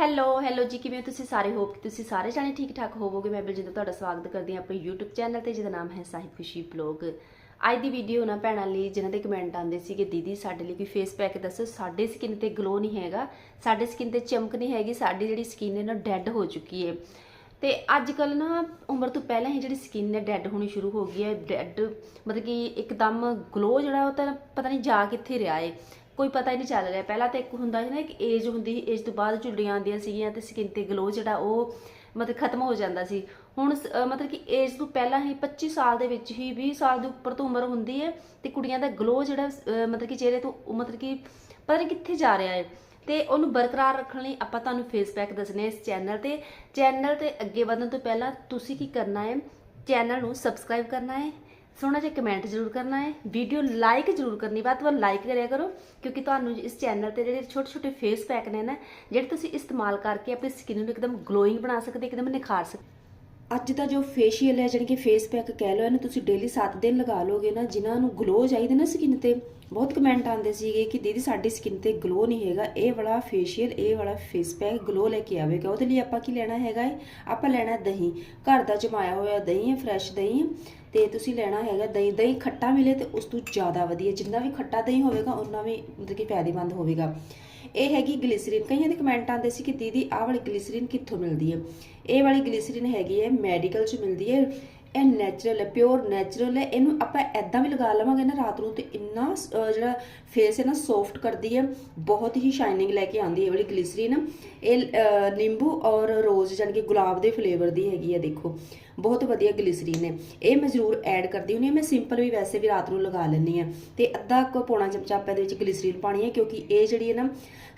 Hello hello ਜੀ, ਕਿਵੇਂ ਤੁਸੀਂ ਸਾਰੇ? ਹੋਪ ਕਿ ਤੁਸੀਂ ਸਾਰੇ ਜਾਣੇ ਠੀਕ ਠਾਕ ਹੋਵੋਗੇ। ਮੈਂ ਬਲਜਿੰਦਰ ਤੁਹਾਡਾ ਸਵਾਗਤ ਕਰਦੀ ਹਾਂ ਆਪਣੇ YouTube ਚੈਨਲ ਤੇ, ਜਿਹਦਾ ਨਾਮ ਹੈ ਸਾਹਿਬ ਖੁਸ਼ੀ ਬਲੌਗ ਅੱਜ ਦੀ ਵੀਡੀਓ ਨਾ ਭੈਣਾਂ ਲਈ ਜਿਨ੍ਹਾਂ ਦੇ ਕਮੈਂਟ ਆਉਂਦੇ ਸੀ ਕਿ ਦੀਦੀ ਸਾਡੇ ਲਈ ਕੋਈ ਫੇਸ ਪੈਕ ਦੱਸੋ। ਸਾਡੇ ਸਕਿਨ ਤੇ ਗਲੋ ਨਹੀਂ ਹੈਗਾ। ਸਾਡੇ ਸਕਿਨ ਤੇ ਚਮਕ ਨਹੀਂ ਹੈਗੀ। ਸਾਡੀ ਜਿਹੜੀ ਸਕਿਨ ਹੈ ਨਾ ਡੈੱਡ ਹੋ ਚੁੱਕੀ ਹੈ। ਤੇ ਅੱਜ ਕੱਲ ਨਾ, ਉਮਰ ਤੋਂ ਪਹਿਲਾਂ ਹੀ ਜਿਹੜੀ ਸਕਿਨ ਹੈ ਡੈੱਡ ਹੋਣੀ ਸ਼ੁਰੂ ਹੋ ਗਈ ਹੈ। ਡੈੱਡ ਮਤਲਬ ਕਿ ਇੱਕਦਮ ਗਲੋ ਜਿਹੜਾ ਉਹ ਤਾਂ ਪਤਾ ਨਹੀਂ ਜਾ ਕਿੱਥੇ ਰਿਹਾ ਹੈ। ਕੋਈ ਪਤਾ ਹੀ ਨਹੀਂ ਚੱਲ ਰਿਹਾ। ਪਹਿਲਾਂ ਤਾਂ ਇੱਕ ਹੁੰਦਾ ਸੀ ਨਾ, ਇੱਕ ਏਜ ਹੁੰਦੀ ਸੀ ਏਜ ਤੋਂ ਬਾਅਦ ਝੁੱਡੀਆਂ ਆਉਂਦੀਆਂ ਸੀਗੀਆਂ ਤੇ ਸਕਿਨ ਤੇ ਗਲੋ ਜਿਹੜਾ ਉਹ ਮਤਲਬ ਖਤਮ ਹੋ ਜਾਂਦਾ ਸੀ। ਹੁਣ ਸ- ਮਤਲਬ ਕਿ ਏਜ ਤੋਂ ਪਹਿਲਾਂ ਹੀ 25 ਸਾਲ ਦੇ ਵਿੱਚ ਹੀ 20 ਸਾਲ ਦੇ ਉੱਪਰ ਤੋਂ ਉਮਰ ਹੁੰਦੀ ਹੈ ਤੇ ਕੁੜੀਆਂ ਦਾ ਗਲੋ ਜਿਹੜਾ ਮਤਲਬ ਕਿ ਚਿਹਰੇ ਤੋਂ ਮਤਲਬ ਕਿ ਪਤਾ ਨਹੀਂ ਕਿੱਥੇ ਜਾ ਰਿਹਾ ਹੈ। ਤੇ ਉਹਨੂੰ ਬਰਕਰਾਰ ਰੱਖਣ ਲਈ ਆਪਾਂ ਤੁਹਾਨੂੰ ਫੇਸ ਪੈਕ ਦੱਸਣੇ ਇਸ ਚੈਨਲ ਤੇ। ਚੈਨਲ ਤੇ ਅੱਗੇ ਵਧਣ ਤੋਂ ਪਹਿਲਾਂ ਤੁਸੀਂ ਕੀ ਕਰਨਾ ਹੈ? ਚੈਨਲ ਨੂੰ ਸਬਸਕ੍ਰਾਈਬ ਕਰਨਾ ਹੈ। ਸੋਹਣਾ ਜਿਹਾ ਕਮੈਂਟ ਜ਼ਰੂਰ ਕਰਨਾ ਹੈ। ਵੀਡੀਓ ਲਾਈਕ ਜ਼ਰੂਰ ਕਰਨੀ ਬਾਤ ਵੱਲ ਲਾਈਕ ਕਰਿਆ ਕਰੋ, ਕਿਉਂਕਿ ਤੁਹਾਨੂੰ ਇਸ ਚੈਨਲ ਤੇ ਜਿਹੜੇ ਛੋਟੇ ਛੋਟੇ ਫੇਸ ਪੈਕ ਨੇ ਨਾ, ਜਿਹੜੇ ਤੁਸੀਂ ਇਸਤੇਮਾਲ ਕਰਕੇ ਆਪਣੀ ਸਕਿਨ ਨੂੰ ਇੱਕਦਮ ਗਲੋਇੰਗ ਬਣਾ ਸਕਦੇ, ਇੱਕਦਮ ਨਿਖਾਰ ਸਕਦੇ। ਅੱਜ ਦਾ ਜੋ ਫੇਸ਼ੀਅਲ ਹੈ, ਜਾਣੀ ਕਿ ਫੇਸ ਪੈਕ ਕਹਿ ਲਓ, ਇਹਨੂੰ ਤੁਸੀਂ ਡੇਲੀ 7 ਦਿਨ ਲਗਾ ਲੋਗੇ ਨਾ, ਜਿਨ੍ਹਾਂ ਨੂੰ ਗਲੋ ਚਾਹੀਦਾ ਨਾ ਸਕਿਨ ਤੇ, ਬਹੁਤ ਕਮੈਂਟ ਆਉਂਦੇ ਸੀਗੇ ਕਿ ਦੀਦੀ ਸਾਡੀ ਸਕਿਨ ਤੇ ਗਲੋ ਨਹੀਂ ਹੈਗਾ, ਇਹ ਵਾਲਾ ਫੇਸ਼ੀਅਲ ਇਹ ਵਾਲਾ ਫੇਸ ਪੈਕ ਗਲੋ ਲੈ ਕੇ ਆਵੇਗਾ। ਉਹਦੇ ਲਈ ਆਪਾਂ ਕੀ ਲੈਣਾ ਹੈਗਾ ਹੈ? ਆਪਾਂ ਲੈਣਾ ਦਹੀਂ, ਘਰ ਦਾ ਜਮਾਇਆ ਹੋਇਆ ਦਹੀਂ ਹੈ ਫਰੈਸ਼ ਦਹੀਂ ਹੈ। ਤੇ ਤੁਸੀਂ ਲੈਣਾ ਹੈਗਾ ਦਹੀਂ ਦਹੀਂ ਖੱਟਾ ਮਿਲੇ ਤੇ ਉਸ ਤੋਂ ਜ਼ਿਆਦਾ ਵਧੀਆ। ਜਿੰਨਾ ਵੀ ਖੱਟਾ ਦਹੀਂ ਹੋਵੇਗਾ ਉਨਾ ਵੀ ਮਤਲਬ ਕਿ ਫਾਇਦੇਮੰਦ ਹੋਵੇਗਾ। ਇਹ ਹੈਗੀ ਗਲਿਸਰੀਨ। ਕਈਆਂ ਦੇ ਕਮੈਂਟ ਆਉਂਦੇ ਸੀ ਕਿ ਦੀਦੀ ਆਹ ਵਾਲੀ ਗਲਿਸਰੀਨ ਕਿੱਥੋਂ ਮਿਲਦੀ ਹੈ? ਇਹ ਵਾਲੀ ਗਲਿਸਰੀਨ ਹੈਗੀ ਹੈ ਮੈਡੀਕਲ 'ਚ ਮਿਲਦੀ ਹੈ। ਇਹ ਨੈਚੁਰਲ ਹੈ ਪਿਓਰ ਨੈਚੁਰਲ ਹੈ। ਇਹਨੂੰ ਆਪਾਂ ਐਦਾਂ ਵੀ ਲਗਾ ਲਵਾਂਗੇ ਨਾ ਰਾਤ ਨੂੰ ਤੇ ਇੰਨਾ ਅਹ, ਜਿਹੜਾ ਫੇਸ ਹੈ ਨਾ ਸੌਫਟ ਕਰਦੀ ਹੈ। ਬਹੁਤ ਹੀ ਸ਼ਾਈਨਿੰਗ ਲੈ ਕੇ ਆਉਂਦੀ ਹੈ ਇਹ ਵਾਲੀ ਗਲਿਸਰੀਨ। ਇਹ ਨਿੰਬੂ ਔਰ ਰੋਜ਼ ਜਾਣੀ ਕਿ ਗੁਲਾਬ ਦੇ ਫਲੇਵਰ ਦੀ ਹੈਗੀ ਹੈ ਦੇਖੋ। ਬਹੁਤ ਵਧੀਆ ਗਲਿਸਰੀਨ ਹੈ ਇਹ ਮੈਂ ਜ਼ਰੂਰ ਐਡ ਕਰਦੀ ਹੁੰਦੀ ਹਾਂ। ਮੈਂ ਸਿੰਪਲ ਵੀ ਵੈਸੇ ਵੀ ਰਾਤ ਨੂੰ ਲਗਾ ਲੈਂਦੀ ਆ ਤੇ ਅੱਧਾ ਕੁ ਪੌਣਾ ਚਮਚਾ ਆਪਾਂ ਇਹਦੇ ਵਿੱਚ ਗਲਿਸਰੀਨ ਪਾਣੀ ਹੈ ਕਿਉਂਕਿ ਇਹ ਜਿਹੜੀ ਹੈ ਨਾ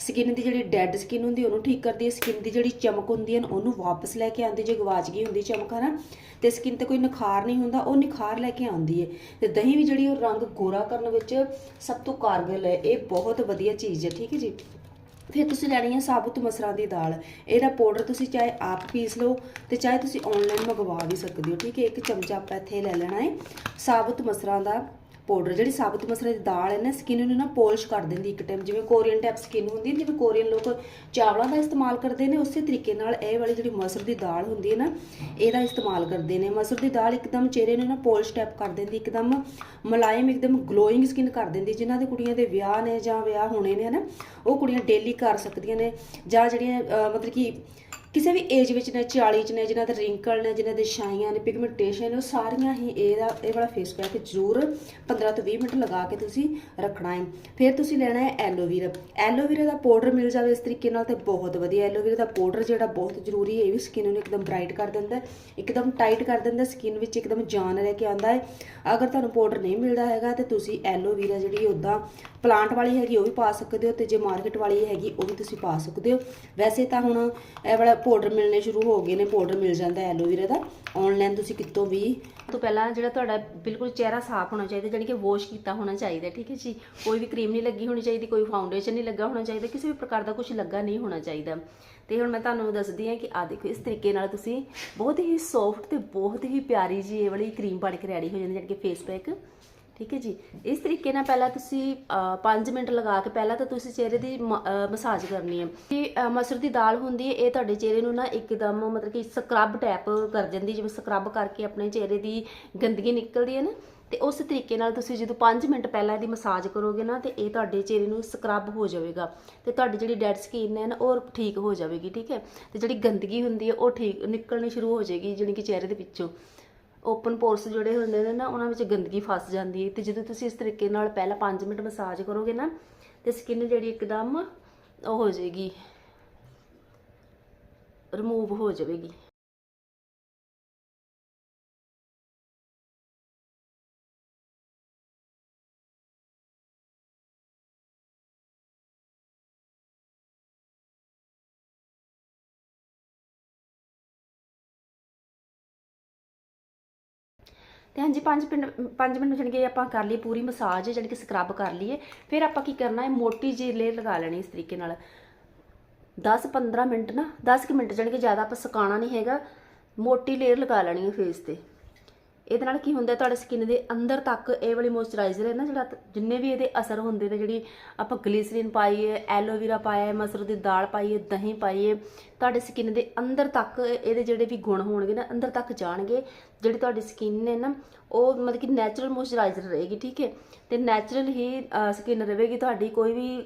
ਸਕਿਨ ਦੀ ਜਿਹੜੀ ਡੈੱਡ ਸਕਿਨ ਹੁੰਦੀ ਉਹਨੂੰ ਠੀਕ ਕਰਦੀ ਹੈ। ਸਕਿਨ ਦੀ ਜਿਹੜੀ ਚਮਕ ਹੁੰਦੀ ਹੈ ਨਾ, ਉਹਨੂੰ ਵਾਪਸ ਲੈ ਕੇ ਆਉਂਦੀ ਜੇ ਗਵਾਚ ਗਈ ਹੁੰਦੀ ਚਮਕ ਹੈ ਨਾ ਤੇ ਸਕਿਨ ਤੇ ਕੋਈ ਨਿਖਾਰ ਨਹੀਂ ਹੁੰਦਾ ਉਹ ਨਿਖਾਰ ਲੈ ਕੇ ਆਉਂਦੀ ਹੈ। ਤੇ ਦਹੀਂ ਵੀ ਜਿਹੜੀ ਉਹ ਰੰਗ ਗੋਰਾ ਕਰਨ ਵਿੱਚ ਸਭ ਤੋਂ ਕਾਰਗਰ ਹੈ। ਇਹ ਬਹੁਤ ਵਧੀਆ ਚੀਜ਼ ਹੈ। ਠੀਕ ਹੈ ਜੀ? ਫਿਰ ਤੁਸੀਂ ਲੈਣੀ ਹੈ ਸਾਬੁਤ ਮਸਰਾਂ ਦੀ ਦਾਲ। ਇਹਦਾ ਪਾਊਡਰ ਤੁਸੀਂ ਚਾਹੇ ਆਪ ਪੀਸ ਲਓ ਤੇ ਚਾਹੇ ਤੁਸੀਂ ਆਨਲਾਈਨ ਮੰਗਵਾ ਵੀ ਸਕਦੇ ਹੋ। ਠੀਕ ਹੈ, ਇੱਕ ਚਮਚਾ ਆਪਾਂ ਇੱਥੇ ਲੈ ਲੈਣਾ ਹੈ। ਸਾਬੁਤ ਮਸਰਾਂ ਦਾ ਪਾਊਡਰ ਜਿਹੜੀ ਸਾਬੁਤ ਮਸਰਾਂ ਦੀ ਦਾਲ ਹੈ ਨਾ ਸਕਿਨ ਨੂੰ ਨਾ ਪੋਲਿਸ਼ ਕਰ ਦਿੰਦੀ ਇੱਕ ਟਾਈਮ ਜਿਵੇਂ ਕੋਰੀਅਨ ਟਾਈਪ ਸਕਿਨ ਹੁੰਦੀ ਹੈ, ਜਿਵੇਂ ਕੋਰੀਅਨ ਲੋਕ ਚਾਵਲਾਂ ਦਾ ਇਸਤੇਮਾਲ ਕਰਦੇ ਨੇ, ਉਸੇ ਤਰੀਕੇ ਨਾਲ ਇਹ ਵਾਲੀ ਜਿਹੜੀ ਮਸਰ ਦੀ ਦਾਲ ਹੁੰਦੀ ਹੈ ਨਾ, ਇਹਦਾ ਇਸਤੇਮਾਲ ਕਰਦੇ ਨੇ। ਮਸਰ ਦੀ ਦਾਲ ਇੱਕਦਮ ਚਿਹਰੇ ਨੂੰ ਨਾ ਪੋਲਿਸ਼ ਟਾਈਪ ਕਰ ਦਿੰਦੀ, ਇੱਕਦਮ ਮੁਲਾਇਮ, ਇੱਕਦਮ ਗਲੋਇੰਗ ਸਕਿਨ ਕਰ ਦਿੰਦੀ। ਜਿਨ੍ਹਾਂ ਦੇ ਕੁੜੀਆਂ ਦੇ ਵਿਆਹ ਨੇ ਜਾਂ ਵਿਆਹ ਹੋਣੇ ਨੇ, ਹਨਾ, ਉਹ ਕੁੜੀਆਂ ਡੇਲੀ ਕਰ ਸਕਦੀਆਂ ਨੇ। ਜਾਂ ਜਿਹੜੀਆਂ ਮਤਲਬ ਕਿ ਕਿਸੇ ਵੀ ਏਜ ਵਿੱਚ ਨੇ 40 ਚ ਨੇ, ਜਿਨ੍ਹਾਂ ਦੇ ਰਿੰਕਲ ਨੇ, ਜਿਨ੍ਹਾਂ ਦੇ ਛਾਈਆਂ ਨੇ ਪਿਗਮੈਂਟੇਸ਼ਨ ਉਹ ਸਾਰੀਆਂ ਹੀ ਇਹਦਾ, ਇਹ ਵਾਲਾ ਫੇਸ ਪੈਕ ਜ਼ਰੂਰ 15 ਤੋਂ 20 ਮਿੰਟ ਲਗਾ ਕੇ ਤੁਸੀਂ ਰੱਖਣਾ ਹੈ। ਫਿਰ ਤੁਸੀਂ ਲੈਣਾ ਹੈ ਐਲੋਵੀਰਾ ਐਲੋਵੇਰਾ ਦਾ ਪਾਊਡਰ ਮਿਲ ਜਾਵੇ ਇਸ ਤਰੀਕੇ ਨਾਲ ਤੇ ਬਹੁਤ ਵਧੀਆ। ਐਲੋਵੇਰਾ ਦਾ ਪਾਊਡਰ ਜਿਹੜਾ ਬਹੁਤ ਜ਼ਰੂਰੀ ਹੈ, ਇਹ ਵੀ ਸਕਿਨ ਨੂੰ ਇੱਕਦਮ ਬ੍ਰਾਈਟ ਕਰ ਦਿੰਦਾ ਹੈ, ਇੱਕਦਮ ਟਾਈਟ ਕਰ ਦਿੰਦਾ ਸਕਿਨ ਵਿੱਚ ਇੱਕਦਮ ਜਾਨ ਲੈ ਕੇ ਆਉਂਦਾ ਹੈ। ਅਗਰ ਤੁਹਾਨੂੰ ਪਾਊਡਰ ਨਹੀਂ ਮਿਲਦਾ ਹੈਗਾ ਤੇ ਤੁਸੀਂ ਐਲੋਵੀਰਾ ਜਿਹੜੀ ਉਦਾਂ ਪਲਾਂਟ ਵਾਲੀ ਹੈਗੀ, ਉਹ ਵੀ ਪਾ ਸਕਦੇ ਹੋ ਤੇ ਜੇ ਮਾਰਕੀਟ ਵਾਲੀ ਹੈਗੀ, ਉਹ ਵੀ ਤੁਸੀਂ ਪਾ ਸਕਦੇ ਹੋ। ਵੈਸੇ ਤਾਂ ਹੁਣ ਇਹ ਵਾਲਾ ਪਾਊਡਰ ਮਿਲਣੇ ਸ਼ੁਰੂ ਹੋ ਗਏ ਨੇ ਪਾਊਡਰ ਮਿਲ ਜਾਂਦਾ ਐਲੋਵੇਰਾ ਦਾ। ਆਨਲਾਈਨ ਤੁਸੀਂ ਕਿਤੋਂ ਵੀ ਤੋਂ ਪਹਿਲਾਂ ਜਿਹੜਾ ਤੁਹਾਡਾ ਬਿਲਕੁਲ ਚਿਹਰਾ ਸਾਫ਼ ਹੋਣਾ ਚਾਹੀਦਾ, ਜਾਣੀ ਕਿ ਵਾਸ਼ ਕੀਤਾ ਹੋਣਾ ਚਾਹੀਦਾ, ਠੀਕ ਹੈ ਜੀ। ਕੋਈ ਵੀ ਕਰੀਮ ਨਹੀਂ ਲੱਗੀ ਹੋਣੀ ਚਾਹੀਦੀ, ਕੋਈ ਫਾਊਂਡੇਸ਼ਨ ਨਹੀਂ ਲੱਗਾ ਹੋਣਾ ਚਾਹੀਦਾ, ਕਿਸੇ ਵੀ ਪ੍ਰਕਾਰ ਦਾ ਕੁਝ ਲੱਗਾ ਨਹੀਂ ਹੋਣਾ ਚਾਹੀਦਾ। ਤੇ ਹੁਣ ਮੈਂ ਤੁਹਾਨੂੰ ਦੱਸਦੀ ਹਾਂ ਕਿ ਆ ਦੇਖੋ, ਇਸ ਤਰੀਕੇ ਨਾਲ ਤੁਸੀਂ ਬਹੁਤ ਹੀ ਸੌਫਟ ਤੇ ਬਹੁਤ ਹੀ ਪਿਆਰੀ ਜੀ ਇਹ ਵਾਲੀ ਕਰੀਮ ਬਣ ਕੇ ਰੈਡੀ ਹੋ ਜਾਂਦੀ, ਜਾਣੀ ਕਿ ਫੇਸ ਪੈਕ ਠੀਕ ਹੈ ਜੀ। ਇਸ ਤਰੀਕੇ ਨਾਲ ਪਹਿਲਾਂ ਤੁਸੀਂ 5 ਮਿੰਟ ਲਗਾ ਕੇ ਪਹਿਲਾਂ ਤਾਂ ਤੁਸੀਂ ਚਿਹਰੇ ਦੀ ਮਸਾਜ ਕਰਨੀ ਹੈ। ਕਿ ਮਸਰ ਦੀ ਦਾਲ ਹੁੰਦੀ ਹੈ, ਇਹ ਤੁਹਾਡੇ ਚਿਹਰੇ ਨੂੰ ਨਾ ਇੱਕਦਮ ਮਤਲਬ ਕਿ ਸਕਰਬ ਟੈਪ ਕਰ ਜਾਂਦੀ ਜਿਵੇਂ ਸਕਰਬ ਕਰਕੇ ਆਪਣੇ ਚਿਹਰੇ ਦੀ ਗੰਦਗੀ ਨਿਕਲਦੀ ਹੈ ਨਾ। ਤੇ ਉਸ ਤਰੀਕੇ ਨਾਲ ਤੁਸੀਂ ਜਦੋਂ 5 ਮਿੰਟ ਪਹਿਲਾਂ ਇਹਦੀ ਮਸਾਜ ਕਰੋਗੇ ਨਾ, ਤੇ ਇਹ ਤੁਹਾਡੇ ਚਿਹਰੇ ਨੂੰ ਸਕਰਬ ਹੋ ਜਾਵੇਗਾ। ਤੇ ਤੁਹਾਡੀ ਜਿਹੜੀ ਡੈਡ ਸਕਿਨ ਹੈ ਨਾ, ਉਹ ਠੀਕ ਹੋ ਜਾਵੇਗੀ, ਠੀਕ ਹੈ। ਤੇ ਜਿਹੜੀ ਗੰਦਗੀ ਹੁੰਦੀ ਹੈ, ਉਹ ਠੀਕ, ਨਿਕਲਣੀ ਸ਼ੁਰੂ ਹੋ ਜਾਏਗੀ ਜਿਹੜੀ ਕਿ ਚਿਹਰੇ ਦੇ ਵਿੱਚੋਂ। ਓਪਨ ਪੋਰਸ ਜਿਹੜੇ ਹੁੰਦੇ ਨੇ ਨਾ, ਉਹਨਾਂ ਵਿੱਚ ਗੰਦਗੀ ਫਸ ਜਾਂਦੀ ਹੈ। ਤੇ ਜਦੋਂ ਤੁਸੀਂ ਇਸ ਤਰੀਕੇ ਨਾਲ ਪਹਿਲਾਂ 5 ਮਿੰਟ ਮਸਾਜ ਕਰੋਗੇ ਨਾ, ਤੇ ਸਕਿਨ ਜਿਹੜੀ ਇੱਕਦਮ ਉਹ ਹੋ ਜਾਏਗੀ ਰਿਮੂਵ ਹੋ ਜਾਵੇਗੀ। ਤੇ ਹਾਂਜੀ 5 ਮਿੰਟ 5 ਮਿੰਟ ਜਾਣੀ ਕਿ ਆਪਾਂ ਕਰ ਲਈ ਪੂਰੀ ਮਸਾਜ ਜਾਣੀ ਕਿ ਸਕਰਬ ਕਰ ਲਈਏ। ਫਿਰ ਆਪਾਂ ਕੀ ਕਰਨਾ ਹੈ ਮੋਟੀ ਜਿਹੀ ਲੇਅਰ ਲਗਾ ਲੈਣੀ ਇਸ ਤਰੀਕੇ ਨਾਲ। 10-15 ਮਿੰਟ ਨਾ 10 ਕਿ ਮਿੰਟ ਜਾਣੀ ਕਿ ਜ਼ਿਆਦਾ ਆਪਾਂ ਸੁਕਾਉਣਾ ਨਹੀਂ ਹੈਗਾ। ਮੋਟੀ ਲੇਅਰ ਲਗਾ ਲੈਣੀ ਹੈ ਫੇਸ ਤੇ। ਇਹਦੇ ਨਾਲ ਕੀ ਹੁੰਦਾ ਤੁਹਾਡੇ ਸਕਿਨ ਦੇ ਅੰਦਰ ਤੱਕ ਇਹ ਵਾਲੀ ਮੋਇਸਚਰਾਈਜ਼ਰ ਹੈ ਨਾ ਜਿਹੜਾ ਜਿੰਨੇ ਵੀ ਇਹਦੇ ਅਸਰ ਹੁੰਦੇ ਨੇ ਜਿਹੜੀ ਆਪਾਂ ਗਲੀਸਰੀਨ ਪਾਈਏ ਐਲੋਵੇਰਾ ਪਾਇਆ ਹੈ, ਮਸਰ ਦੀ ਦਾਲ ਪਾਈਏ ਦਹੀਂ ਪਾਈਏ ਤੁਹਾਡੇ ਸਕਿਨ ਦੇ ਅੰਦਰ ਤੱਕ ਇਹਦੇ ਜਿਹੜੇ ਵੀ ਗੁਣ ਹੋਣਗੇ ਨਾ ਅੰਦਰ ਤੱਕ ਜਾਣਗੇ। ਜਿਹੜੀ ਤੁਹਾਡੀ ਸਕਿਨ ਹੈ ਨਾ, ਉਹ ਮਤਲਬ ਕਿ ਨੈਚੁਰਲ ਮੋਇਸਚਰਾਈਜ਼ਰ ਰਹੇਗੀ, ਠੀਕ ਹੈ? ਤੇ ਨੈਚੁਰਲ ਹੀ ਸਕਿਨ ਰਹੇਗੀ ਤੁਹਾਡੀ, ਕੋਈ ਵੀ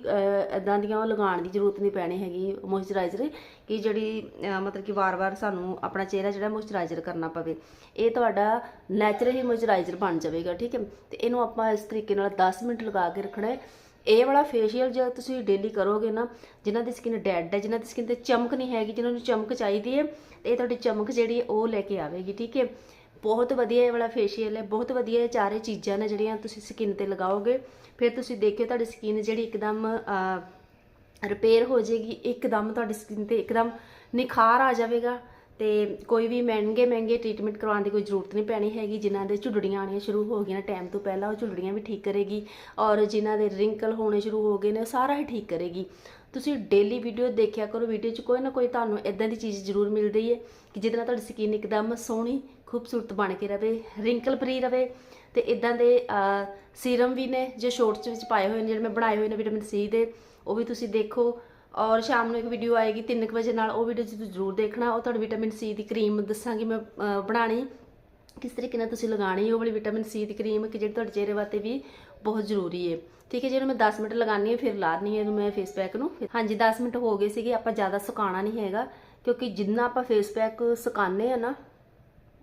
ਇਦਾਂ ਦੀਆਂ ਉਹ ਲਗਾਉਣ ਦੀ ਜ਼ਰੂਰਤ ਨਹੀਂ ਪੈਣੀ ਹੈਗੀ ਮੋਇਸਚਰਾਈਜ਼ਰ ਕਿ ਜਿਹੜੀ ਮਤਲਬ ਕਿ ਵਾਰ-ਵਾਰ ਸਾਨੂੰ ਆਪਣਾ ਚਿਹਰਾ ਜਿਹੜਾ ਮੋਇਸਚਰਾਈਜ਼ਰ ਕਰਨਾ ਪਵੇ। ਇਹ ਤੁਹਾਡਾ ਨੈਚੁਰਲ ਹੀ ਮੋਇਸਚਰਾਈਜ਼ਰ ਬਣ ਜਾਵੇਗਾ, ਠੀਕ ਹੈ? ਤੇ ਇਹਨੂੰ ਆਪਾਂ ਇਸ ਤਰੀਕੇ ਨਾਲ 10 ਮਿੰਟ ਲਗਾ ਕੇ ਰੱਖਣਾ ਹੈ। ਇਹ ਵਾਲਾ ਫੇਸ਼ੀਅਲ ਜੇ ਤੁਸੀਂ ਡੇਲੀ ਕਰੋਗੇ ਨਾ, ਜਿਨ੍ਹਾਂ ਦੀ ਸਕਿਨ ਡੈਡ ਹੈ, ਜਿਨ੍ਹਾਂ ਦੀ ਸਕਿਨ ਤੇ ਚਮਕ ਨਹੀਂ ਹੈਗੀ, ਜਿਨ੍ਹਾਂ ਨੂੰ ਚਮਕ ਚਾਹੀਦੀ ਹੈ, ਤੇ ਇਹ ਤੁਹਾਡੀ ਚਮਕ ਜਿਹੜੀ ਹੈ ਉਹ ਲੈ ਕੇ ਆਵੇਗੀ, ਠੀਕ ਹੈ? ਬਹੁਤ ਵਧੀਆ ਇਹ ਵਾਲਾ ਫੇਸ਼ੀਅਲ ਹੈ, ਬਹੁਤ ਵਧੀਆ ਇਹ ਚਾਰੇ ਚੀਜ਼ਾਂ ਨੇ ਜਿਹੜੀਆਂ ਤੁਸੀਂ ਸਕਿਨ ਤੇ ਲਗਾਓਗੇ। ਫਿਰ ਤੁਸੀਂ ਦੇਖਿਓ ਤੁਹਾਡੀ ਸਕਿਨ ਜਿਹੜੀ ਇੱਕਦਮ ਰਿਪੇਅਰ ਹੋ ਜਾਏਗੀ, ਇੱਕਦਮ ਤੁਹਾਡੀ ਸਕਿਨ ਤੇ ਇੱਕਦਮ ਨਿਖਾਰ ਆ ਜਾਵੇਗਾ ਤੇ ਕੋਈ ਵੀ ਮਹਿੰਗੇ ਮਹਿੰਗੇ ਟ੍ਰੀਟਮੈਂਟ ਕਰਵਾਉਣ ਦੀ ਕੋਈ ਜ਼ਰੂਰਤ ਨਹੀਂ ਪੈਣੀ ਹੈਗੀ। ਜਿਨ੍ਹਾਂ ਦੇ ਝੁੱਡੜੀਆਂ ਆਉਣੀਆਂ ਸ਼ੁਰੂ ਹੋ ਗਈਆਂ ਟਾਈਮ ਤੋਂ ਪਹਿਲਾਂ ਉਹ ਝੁੱਡੜੀਆਂ ਵੀ ਠੀਕ ਕਰੇਗੀ ਔਰ ਜਿਨ੍ਹਾਂ ਦੇ ਰਿੰਕਲ ਹੋਣੇ ਸ਼ੁਰੂ ਹੋ ਗਏ ਨੇ, ਉਹ ਸਾਰਾ ਹੀ ਠੀਕ ਕਰੇਗੀ। ਤੁਸੀਂ ਡੇਲੀ ਵੀਡੀਓ ਦੇਖਿਆ ਕਰੋ ਵੀਡੀਓ 'ਚ ਕੋਈ ਨਾ ਕੋਈ ਤੁਹਾਨੂੰ ਇਦਾਂ ਦੀ ਚੀਜ਼ ਜ਼ਰੂਰ ਮਿਲਦੀ ਹੈ ਕਿ ਜਿਹਦੇ ਨਾਲ ਤੁਹਾਡੀ ਸਕਿਨ ਇੱਕਦਮ ਸੋਹਣੀ ਖੂਬਸੂਰਤ ਬਣ ਕੇ ਰਵੇ ਰਿੰਕਲ ਫਰੀ ਰਵੇ ਤੇ ਇਦਾਂ ਦੇ ਸੀਰਮ ਵੀ ਨੇ ਜੋ ਸ਼ੋਰਟਸ ਵਿੱਚ ਪਾਏ ਹੋਏ ਨੇ ਜਿਹੜੇ ਮੈਂ ਬਣਾਏ ਹੋਏ ਨੇ ਵਿਟਾਮਿਨ ਸੀ ਦੇ ਉਹ ਵੀ ਤੁਸੀਂ ਦੇਖੋ ਔਰ ਸ਼ਾਮ ਨੂੰ ਇੱਕ ਵੀਡੀਓ ਆਏਗੀ 3 ਵਜੇ ਨਾਲ ਉਹ ਵੀਡੀਓ ਤੁਸੀਂ ਜ਼ਰੂਰ ਦੇਖਣਾ ਉਹ ਤੁਹਾਨੂੰ ਵਿਟਾਮਿਨ ਸੀ ਦੀ ਕਰੀਮ ਦੱਸਾਂਗੀ ਮੈਂ ਅਹ, ਬਣਾਣੀ ਕਿਸ ਤਰੀਕੇ ਨਾਲ ਤੁਸੀਂ ਲਗਾਣੀ ਉਹ ਵਾਲੀ ਵਿਟਾਮਿਨ ਸੀ ਦੀ ਕਰੀਮ ਕਿ ਜਿਹੜੀ ਤੁਹਾਡੇ ਚਿਹਰੇ ਵਾਸਤੇ ਵੀ ਬਹੁਤ ਜ਼ਰੂਰੀ ਹੈ। ਠੀਕ ਹੈ ਜਿਹਨੂੰ ਮੈਂ 10 ਮਿੰਟ ਲਗਾਉਣੀ ਹੈ, ਫਿਰ ਲਾਣੀ ਹੈ ਇਹਨੂੰ ਮੈਂ ਫੇਸ ਪੈਕ ਨੂੰ। ਹਾਂਜੀ 10 ਮਿੰਟ ਹੋ ਗਏ ਸੀਗੇ, ਆਪਾਂ ਜ਼ਿਆਦਾ ਸੁਕਾਉਣਾ ਨਹੀਂ ਹੈਗਾ, ਕਿਉਂਕਿ ਜਿੰਨਾ ਆਪਾਂ ਫੇਸ ਪੈਕ ਸੁਕਾਉਂਦੇ ਆ ਨਾ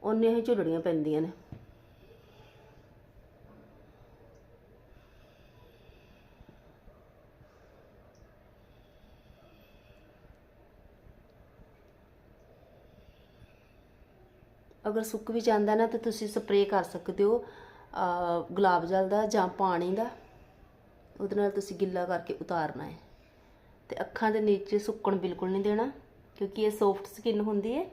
ਉਹਨੇ ਹੀ ਝੁੱਲੜੀਆਂ ਪੈਂਦੀਆਂ ਨੇ। ਅਗਰ ਸੁੱਕ ਵੀ ਜਾਂਦਾ ਨਾ ਤਾਂ ਤੁਸੀਂ ਸਪਰੇਅ ਕਰ ਸਕਦੇ ਹੋ ਗੁਲਾਬ ਜਲ ਦਾ ਜਾਂ ਪਾਣੀ ਦਾ। ਉਹਦੇ ਨਾਲ ਤੁਸੀਂ ਗਿੱਲਾ ਕਰਕੇ ਉਤਾਰਨਾ ਹੈ। ਤੇ ਅੱਖਾਂ ਦੇ ਨੀਚੇ ਸੁੱਕਣ ਬਿਲਕੁਲ ਨਹੀਂ ਦੇਣਾ, ਕਿਉਂਕਿ ਇਹ ਸੌਫਟ ਸਕਿਨ ਹੁੰਦੀ ਹੈ।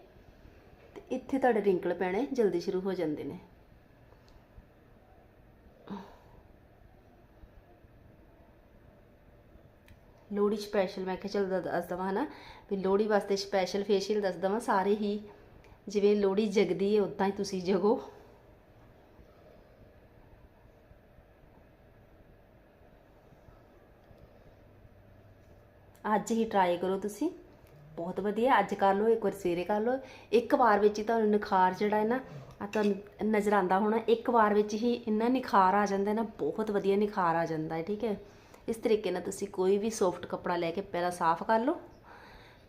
ਤੇ ਇੱਥੇ ਤੁਹਾਡੇ ਰਿੰਕਲ ਪੈਣੇ ਜਲਦੀ ਸ਼ੁਰੂ ਹੋ ਜਾਂਦੇ ਨੇ। ਲੋਹੜੀ ਸਪੈਸ਼ਲ ਮੈਂ ਕਿਹਾ ਚਲ ਦੱਸ ਦਵਾਂ ਹਨਾ, ਵੀ ਲੋਹੜੀ ਵਾਸਤੇ ਸਪੈਸ਼ਲ ਫੇਸ਼ੀਅਲ ਦੱਸ ਦਵਾਂ ਸਾਰੇ ਹੀ। ਜਿਵੇਂ ਲੋਹੜੀ ਜਗਦੀ ਹੈ ਉਦਾਂ ਹੀ ਤੁਸੀਂ ਜਗੋ। ਅੱਜ ਹੀ ਟਰਾਈ ਕਰੋ ਤੁਸੀਂ। ਬਹੁਤ ਵਧੀਆ, ਅੱਜ ਕਰ ਲਓ, ਇੱਕ ਵਾਰ ਸਵੇਰੇ ਕਰ ਲਓ। ਇੱਕ ਵਾਰ ਵਿੱਚ ਹੀ ਤੁਹਾਨੂੰ ਨਿਖਾਰ ਜਿਹੜਾ ਹੈ ਨਾ ਆ ਤੁਹਾਨੂੰ ਨਜ਼ਰ ਆਂਦਾ ਹੋਣਾ, ਇੱਕ ਵਾਰ ਵਿੱਚ ਹੀ ਇੰਨਾ ਨਿਖਾਰ ਆ ਜਾਂਦਾ ਨਾ, ਬਹੁਤ ਵਧੀਆ ਨਿਖਾਰ ਆ ਜਾਂਦਾ ਹੈ, ਠੀਕ ਹੈ। ਇਸ ਤਰੀਕੇ ਨਾਲ ਤੁਸੀਂ ਕੋਈ ਵੀ ਸੌਫਟ ਕੱਪੜਾ ਲੈ ਕੇ ਪਹਿਲਾਂ ਸਾਫ਼ ਕਰ ਲਓ।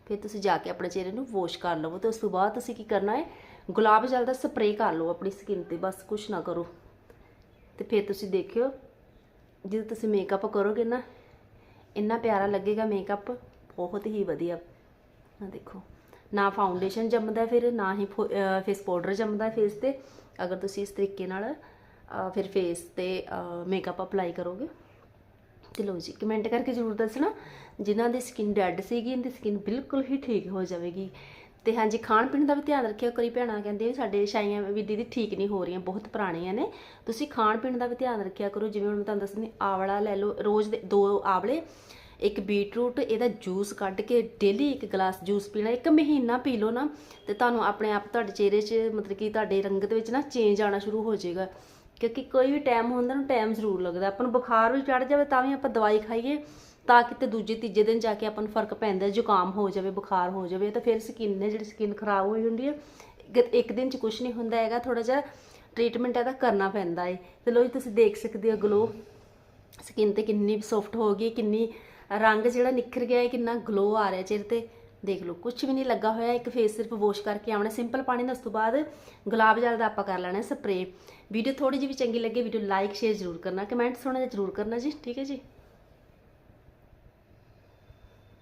ਫਿਰ ਤੁਸੀਂ ਜਾ ਕੇ ਆਪਣੇ ਚਿਹਰੇ ਨੂੰ ਵਾਸ਼ ਕਰ ਲਵੋ ਤੇ ਉਸ ਤੋਂ ਬਾਅਦ ਤੁਸੀਂ ਕੀ ਕਰਨਾ ਹੈ, ਗੁਲਾਬ ਜਲ ਦਾ ਸਪਰੇਅ ਕਰ ਲਓ ਆਪਣੀ ਸਕਿਨ ਤੇ, ਬਸ ਕੁਝ ਨਾ ਕਰੋ। ਤੇ ਫਿਰ ਤੁਸੀਂ ਦੇਖਿਓ, ਜਦੋਂ ਤੁਸੀਂ ਮੇਕਅਪ ਕਰੋਗੇ ਨਾ, ਇੰਨਾ ਪਿਆਰਾ ਲੱਗੇਗਾ ਮੇਕਅਪ ਬਹੁਤ ਹੀ ਵਧੀਆ। ਆ ਦੇਖੋ, ਨਾ ਫਾਊਂਡੇਸ਼ਨ ਜੰਮਦਾ ਫਿਰ, ਨਾ ਹੀ ਫੇਸ ਪਾਊਡਰ ਜੰਮਦਾ ਫੇਸ ਤੇ। ਅਗਰ ਤੁਸੀਂ ਇਸ ਤਰੀਕੇ ਨਾਲ ਫਿਰ ਫੇਸ ਤੇ ਮੇਕਅਪ ਅਪਲਾਈ ਕਰੋਗੇ। ਤੇ ਲਓ ਜੀ ਕਮੈਂਟ ਕਰਕੇ ਜ਼ਰੂਰ ਦੱਸਣਾ, ਜਿਨ੍ਹਾਂ ਦੀ ਸਕਿਨ ਡੈਡ ਸੀਗੀ, ਇਹਦੀ ਸਕਿਨ ਬਿਲਕੁਲ ਹੀ ਠੀਕ ਹੋ ਜਾਵੇਗੀ। ਤੇ ਹਾਂਜੀ ਖਾਣ ਪੀਣ ਦਾ ਵੀ ਧਿਆਨ ਰੱਖਿਓ ਕਈ ਭੈਣਾਂ ਕਹਿੰਦੇ ਵੀ ਸਾਡੇ ਛਾਈਆਂ ਵੀ ਦੀਦੀ ਠੀਕ ਨਹੀਂ ਹੋ ਰਹੀਆਂ, ਬਹੁਤ ਪੁਰਾਣੀਆਂ ਨੇ। ਤੁਸੀਂ ਖਾਣ ਪੀਣ ਦਾ ਵੀ ਧਿਆਨ ਰੱਖਿਆ ਕਰੋ, ਜਿਵੇਂ ਹੁਣ ਮੈਂ ਤੁਹਾਨੂੰ ਦੱਸਣੀ ਆਵਲਾ ਲੈ ਲਓ, ਰੋਜ਼ ਦੇ ਦੋ ਆਵਲੇ, ਇੱਕ ਬੀਟਰੂਟ ਇਹਦਾ ਜੂਸ ਕੱਢ ਕੇ ਡੇਲੀ ਇੱਕ ਗਲਾਸ ਜੂਸ ਪੀਣਾ, ਇੱਕ ਮਹੀਨਾ ਪੀ ਲਓ ਨਾ, ਤੇ ਤੁਹਾਨੂੰ ਆਪਣੇ ਆਪ, ਤੁਹਾਡੇ ਚਿਹਰੇ 'ਚ ਮਤਲਬ ਕਿ ਤੁਹਾਡੇ ਰੰਗਤ ਵਿੱਚ ਨਾ ਚੇਂਜ ਆਉਣਾ ਸ਼ੁਰੂ ਹੋ ਜਾਏਗਾ। ਕਿਉਂਕਿ ਕੋਈ ਵੀ ਟਾਈਮ ਹੁੰਦਾ ਨਾ ਟਾਈਮ ਜ਼ਰੂਰ ਲੱਗਦਾ। ਆਪਾਂ ਨੂੰ ਬੁਖਾਰ ਵੀ ਚੜ ਜਾਵੇ ਤਾਂ ਵੀ ਆਪਾਂ ਦਵਾਈ ਖਾਈਏ ਤਾਂ ਕਿਤੇ ਦੂਜੇ, ਤੀਜੇ ਦਿਨ ਜਾ ਕੇ ਆਪਾਂ ਨੂੰ ਫ਼ਰਕ ਪੈਂਦਾ, ਜ਼ੁਕਾਮ ਹੋ ਜਾਵੇ, ਬੁਖਾਰ ਹੋ ਜਾਵੇ ਤਾਂ ਫਿਰ ਸਕਿਨ ਹੈ ਜਿਹੜੀ ਸਕਿਨ ਖਰਾਬ ਹੋਈ ਹੁੰਦੀ ਹੈ, ਇੱਕ- ਇੱਕ ਦਿਨ 'ਚ ਕੁਝ ਨਹੀਂ ਹੁੰਦਾ ਹੈਗਾ ਥੋੜਾ ਜਿਹਾ ਟ੍ਰੀਟਮੈਂਟ ਇਹਦਾ ਕਰਨਾ ਪੈਂਦਾ ਹੈ ਤੇ ਲੋ ਜੀ, ਤੁਸੀਂ ਦੇਖ ਸਕਦੇ ਹੋ ਗਲੋ ਸਕਿਨ ਤੇ ਕਿੰਨੀ ਸੌਫਟ ਹੋ ਗਈ, ਕਿੰਨੀ ਰੰਗ ਜਿਹੜਾ ਨਿਖਰ ਗਿਆ ਹੈ ਕਿੰਨਾ ਗਲੋ ਆ ਰਿਹਾ ਚਿਹਰੇ ਤੇ। ਦੇਖ ਲਓ ਕੁਝ ਵੀ ਨਹੀਂ ਲੱਗਾ ਹੋਇਆ, ਇੱਕ ਫੇਸ ਸਿਰਫ ਵਾਸ਼ ਕਰਕੇ ਆਉਣਾ ਸਿੰਪਲ ਪਾਣੀ ਨਾਲ ਉਸ ਤੋਂ ਬਾਅਦ ਗੁਲਾਬ ਜਲ ਦਾ ਆਪਾਂ ਕਰ ਲੈਣਾ ਸਪਰੇ ਵੀਡੀਓ ਥੋੜੀ ਜਿਹੀ ਵੀ ਚੰਗੀ ਲੱਗੇ ਵੀਡੀਓ ਲਾਈਕ ਸ਼ੇਅਰ ਜ਼ਰੂਰ ਕਰਨਾ ਕਮੈਂਟਸ ਹੋਣਾ ਜਿਹਾ ਜ਼ਰੂਰ ਕਰਨਾ ਜੀ, ਠੀਕ ਹੈ ਜੀ?